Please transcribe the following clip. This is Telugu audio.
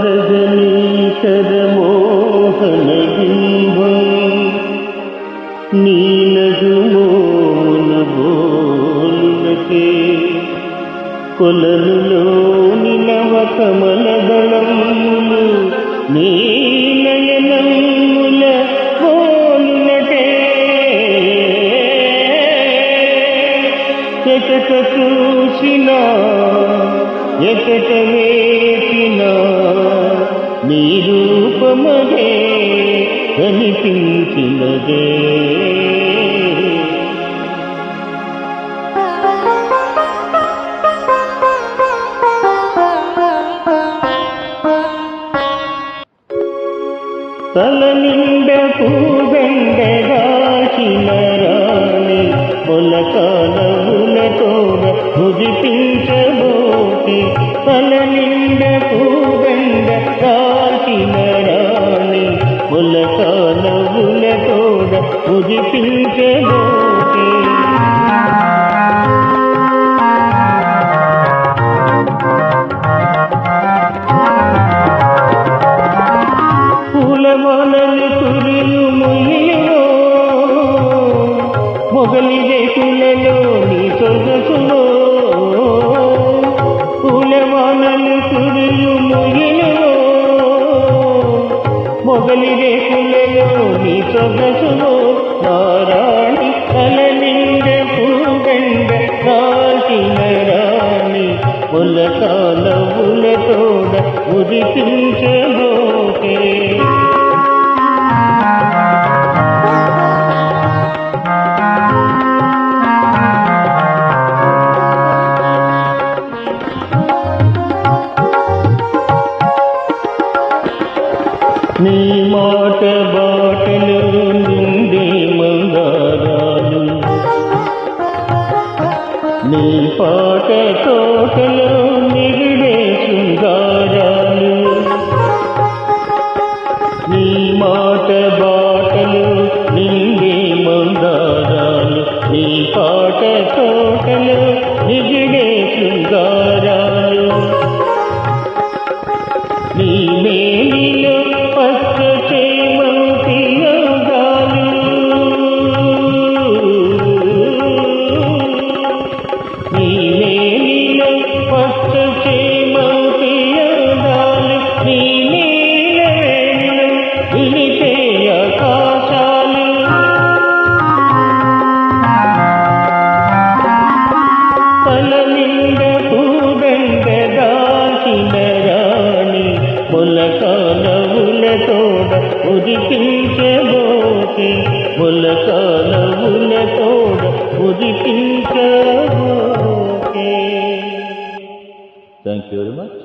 రజనీకర మోహన బింబం నీలజుమోన బోలునకే కొలనులోని నవకమల దళములు నీలయనముల పోలునటే ఎకట చూసిన ఎకట వేట నీ రూపమదే కనిపించినదే. తల నిండ పూగండ దాచిన రాణి పొలకాలవులతోడ ముదిపించబోతి. తల నిండ పూ దాచిన రాణి పొలకాలవులతోడ ముదిపించబోతి పూలమాలలు కురిలు ముయ్యలో మొగలి రేకులలో మొగలి రేకులలో నీ సొగసులో నారాణి కలలింగ పూగండ కాసిన రాణి ఉలకాల ఉలతోడ ఉదిపించను మాట బాటలు నిండే మందారాలు. నీ పాట తోటలో నిగిడే శృంగారాలు. నీ మాట బాటలు నిండి మందారాలు. నీ పాట తోటలో నిగిడే ములకాలవులతోడ ఉదిపించబోతే ములకాలవులతోడ ఉదిపించబోతే థ్యాంక్ యూ వెరీ మచ్